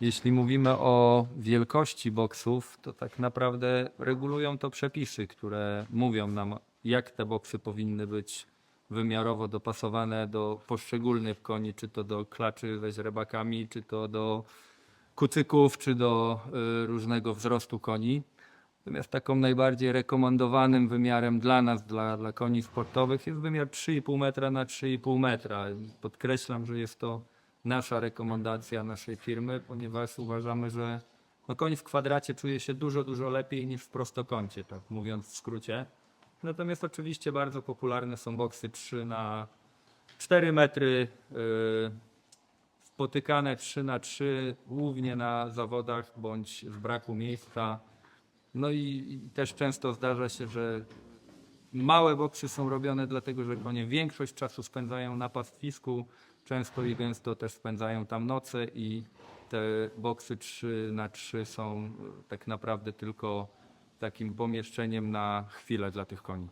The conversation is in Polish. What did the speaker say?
Jeśli mówimy o wielkości boksów, to tak naprawdę regulują to przepisy, które mówią nam, jak te boksy powinny być wymiarowo dopasowane do poszczególnych koni, czy to do klaczy ze źrebakami, czy to do kucyków, czy do y, różnego wzrostu koni. Natomiast taką najbardziej rekomendowanym wymiarem dla nas, dla, dla koni sportowych jest wymiar 3,5 metra na 3,5 metra. Podkreślam, że jest to nasza rekomendacja naszej firmy, ponieważ uważamy, że no koń w kwadracie czuje się dużo, dużo lepiej niż w prostokącie, tak mówiąc w skrócie. Natomiast oczywiście bardzo popularne są boksy 3 na 4 metry, yy, spotykane 3 na 3 głównie na zawodach bądź z braku miejsca. No i, i też często zdarza się, że małe boksy są robione dlatego, że konie większość czasu spędzają na pastwisku, często i gęsto też spędzają tam noce i te boksy 3 na 3 są e, tak naprawdę tylko takim pomieszczeniem na chwilę dla tych koni.